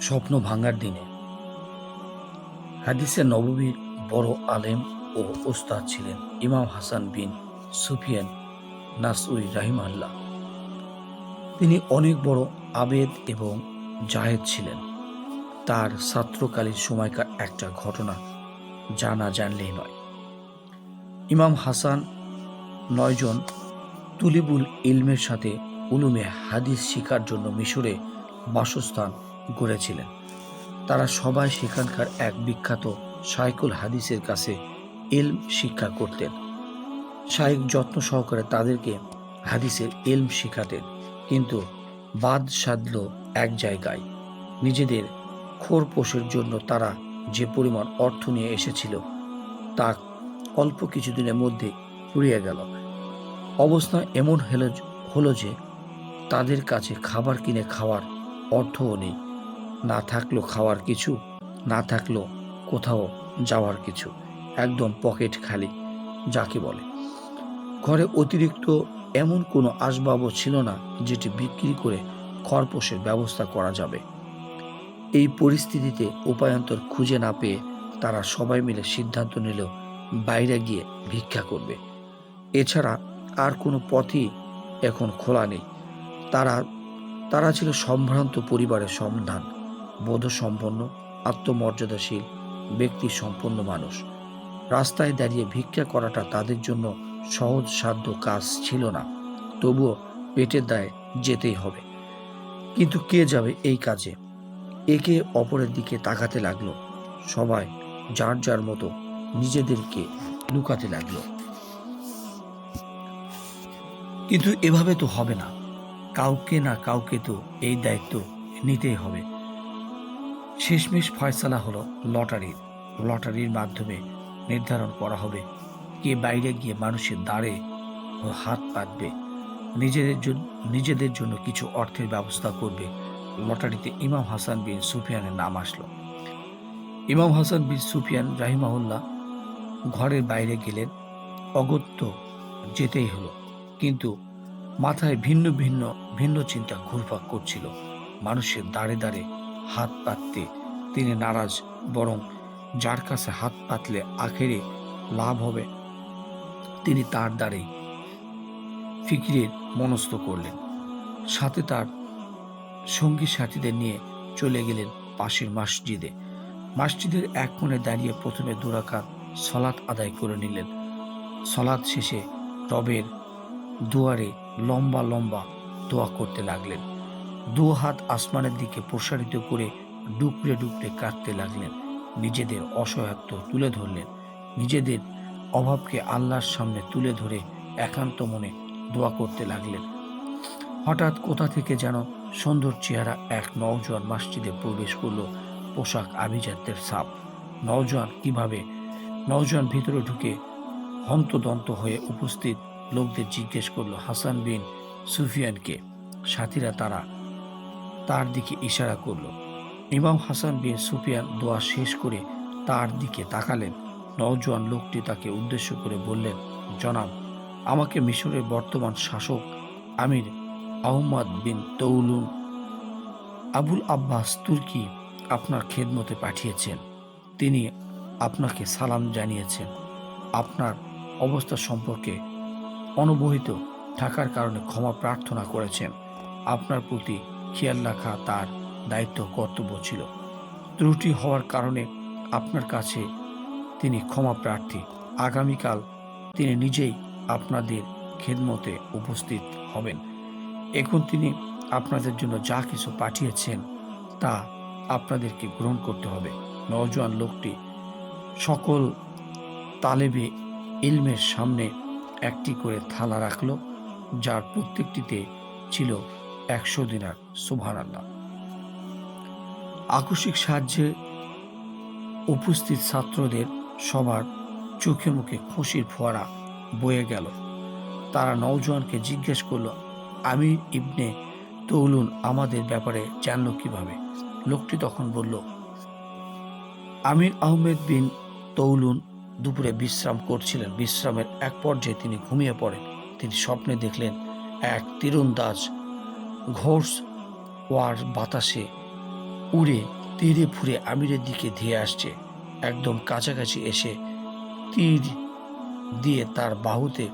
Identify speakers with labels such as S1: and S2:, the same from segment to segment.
S1: স্বপ্ন ভাঙার দিনে। হাদিসে নববীর বড় আলেম ও ওস্তাদ ছিলেন ইমাম হাসান বিন সুফিয়ান নাসউই রাহিমাল্লাহ তিনি অনেক বড় আবেদ এবং জাহেদ ছিলেন। তার ছাত্রকালীন সময়কার একটা ঘটনা যা না জানলেই নয়। ইমাম হাসান নয়জন তুলিবুল ইলমের সাথে উলুমে হাদিস শিকার জন্য মিশরে বাসস্থান গড়েছিলেন তারা সবাই সেখানকার এক বিখ্যাত শাইকুল হাদিসের কাছে এলম শিক্ষা করতেন। শাইক যত্ন সহকারে তাদেরকে হাদিসের ইলম শেখাতেন। কিন্তু বাদ সাধল এক জায়গায়। নিজেদের খোরপোষের জন্য তারা যে পরিমাণ অর্থ নিয়ে এসেছিল, তা অল্প কিছুদিনের মধ্যে ফুরিয়ে গেল। অবস্থা এমন হলো হলো যে তাদের কাছে খাবার কিনে খাওয়ার অর্থও নেই। না থাকল খাওয়ার কিছু, না থাকল কোথাও যাওয়ার কিছু, একদম পকেট খালি, যাকে বলে। ঘরে অতিরিক্ত এমন কোনো আসবাবও ছিল না যেটি বিক্রি করে খরপোশের ব্যবস্থা করা যাবে। এই পরিস্থিতিতে উপায়ন্তর খুঁজে না পেয়ে তারা সবাই মিলে সিদ্ধান্ত নিল বাইরে গিয়ে ভিক্ষা করবে। এছাড়া আর কোনো পথই এখন খোলা নেই। তারা তারা ছিল সম্ভ্রান্ত পরিবারের সন্ধান। বোধসম্পন্ন, আত্মমর্যাদাশীল ব্যক্তি সম্পন্ন মানুষ। রাস্তায় দাঁড়িয়ে ভিক্ষা করাটা তাদের জন্য সহজ সাধ্য কাজ ছিল না। তবুও পেটের দায়ে যেতেই হবে। কিন্তু কে যাবে এই কাজে? একে অপরের দিকে তাকাতে লাগল। সবাই যার যার মতো নিজেদেরকে লুকাতে লাগল। কিন্তু এভাবে তো হবে না। কাউকে না কাউকে তো এই দায়িত্ব নিতেই হবে। শেষমেশ ফয়সালা হলো লটারির লটারির মাধ্যমে নির্ধারণ করা হবে কে বাইরে গিয়ে মানুষের দাঁড়ে ও হাত পাতবে। নিজেদের জন্য নিজেদের জন্য কিছু অর্থের ব্যবস্থা করবে। লটারিতে ইমাম হাসান বিন সুফিয়ানের নাম আসলো। ইমাম হাসান বিন সুফিয়ান রাহিমাহুল্লাহ ঘরের বাইরে গেলেন। অগত্য যেতেই হলো। কিন্তু মাথায় ভিন্ন ভিন্ন ভিন্ন চিন্তা ঘুরপাক করছিল। মানুষের দাঁড়ে দাঁড়ে হাত পাততে। তিনি নারাজ, বরং যার কাছে হাত পাতলে আখেরে লাভ হবে, তিনি তার দ্বারে ফিকিরের মনস্থ করলেন। সাথে তার সঙ্গী সাথীদের নিয়ে চলে গেলেন পাশের মসজিদে। মসজিদের এক কোণে দাঁড়িয়ে প্রথমে দুরাকাত সলাৎ আদায় করে নিলেন। সলাৎ শেষে রবের দুয়ারে লম্বা লম্বা দোয়া করতে লাগলেন। দু হাত আসমানের দিকে প্রসারিত করে ডুকরে ডুকরে কাঁদতে লাগলেন। নিজেদের অসহায়ত্ব তুলে ধরলেন। নিজেদের অভাবকে আল্লাহর সামনে তুলে ধরে একান্ত মনে দোয়া করতে লাগলেন। হঠাৎ কোথা থেকে যেন সুন্দর চেহারা এক নওজোয়ান মসজিদে প্রবেশ করল পোশাক আভিজাত্যের সাপ নওজোয়ান কীভাবে? নওজোয়ান ভিতরে ঢুকে হন্তদন্ত হয়ে উপস্থিত লোকদের জিজ্ঞেস করল হাসান বিন সুফিয়ানকে। সাথীরা তারা তার দিকে ইশারা করল। ইমাম হাসান বিন সুফিয়ান দোয়া শেষ করে তার দিকে তাকালেন। নওজোয়ান লোকটি তাকে উদ্দেশ্য করে বললেন, জনাব, আমাকে মিশরের বর্তমান শাসক আমির আহমদ বিন তৌলুন আবুল আব্বাস তুর্কি আপনার খেদমতে পাঠিয়েছেন। তিনি আপনাকে সালাম জানিয়েছেন। আপনার অবস্থা সম্পর্কে অনবহিত থাকার কারণে ক্ষমা প্রার্থনা করেছেন। আপনার প্রতি খেয়াল রাখা তার দায়িত্ব, কর্তব্য ছিল। ত্রুটি হওয়ার কারণে আপনার কাছে তিনি ক্ষমা প্রার্থী। আগামীকাল তিনি নিজেই আপনাদের খেদমতে উপস্থিত হবেন। এখন তিনি আপনাদের জন্য যা কিছু পাঠিয়েছেন তা আপনাদেরকে গ্রহণ করতে হবে। নওজোয়ান লোকটি সকল তালেবে ইলমের সামনে একটি করে থালা রাখল, যার প্রত্যেকটিতে ছিল একশো দিনার সুভান আল্লাহ আকস্মিক সাহায্যে উপস্থিত ছাত্রদের সবার চোখে মুখে খুশির ফোয়ারা বয়ে গেল। তারা নওজোয়ানকে জিজ্ঞেস করল, আমির ইবনে তৌলুন আমাদের ব্যাপারে জানলো কীভাবে? লোকটি তখন বলল, আমির আহমেদ বিন তৌলুন দুপুরে বিশ্রাম করছিলেন। বিশ্রামের এক পর্যায়ে তিনি ঘুমিয়ে পড়েন। তিনি স্বপ্নে দেখলেন এক তীরন্দাজ ঘোষ ওয়ার বাতাসে উড়ে তীরে ফুরে আমিরের দিকে ধেয়ে আসছে। একদম কাছাকাছি এসে তীর দিয়ে তার বাহুতে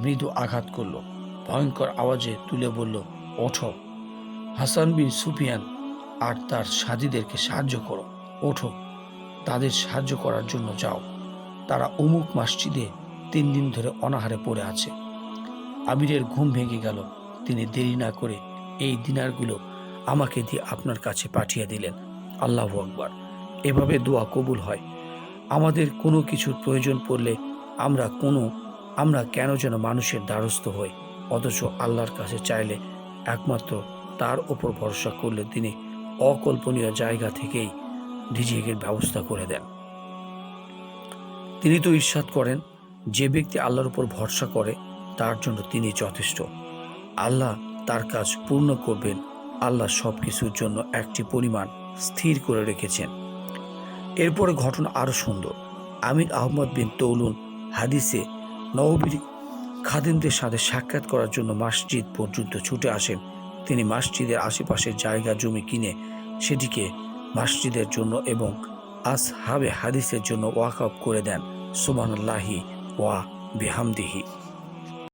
S1: মৃদু আঘাত করল। ভয়ঙ্কর আওয়াজে তুলে বলল, ওঠো। হাসান বিন সুফিয়ান আর তার সাথীদেরকে সাহায্য করো। ওঠো। তাদের সাহায্য করার জন্য যাও। তারা অমুক মাসজিদে তিন দিন ধরে অনাহারে পড়ে আছে। আমিরের ঘুম ভেঙে গেল। তিনি দেরি না করে এই দিনারগুলো আমাকে দিয়ে আপনার কাছে পাঠিয়ে দিলেন। আল্লাহ আকবার। এভাবে দোয়া কবুল হয়। আমাদের কোনো কিছুর প্রয়োজন পড়লে আমরা কোনো, আমরা কেন যেন মানুষের দ্বারস্থ হই, অথচ আল্লাহর কাছে চাইলে একমাত্র তার ওপর ভরসা করলে তিনি অকল্পনীয় জায়গা থেকেই রিজিকের ব্যবস্থা করে দেন। তিনি তো ঈর্ষাদ করেন, যে ব্যক্তি আল্লাহর উপর ভরসা করে, তার জন্য তিনি যথেষ্ট। আল্লাহ তার কাজ পূর্ণ করবেন। আল্লাহ সব কিছুর জন্য একটি পরিমাণ স্থির করে রেখেছেন। এরপরে ঘটনা আরও সুন্দর। আমির আহমদ বিন তৌলুন হাদিসে নববীর খাদিমদের সাথে সাক্ষাৎ করার জন্য মসজিদ পর্যন্ত ছুটে আসেন। তিনি মসজিদের আশেপাশের জায়গা জমি কিনে সেটিকে মসজিদের জন্য এবং আসহাবে হাদিসের জন্য ওয়াকআপ করে দেন। সুবহানাল্লাহি ওয়া বিহামদিহি।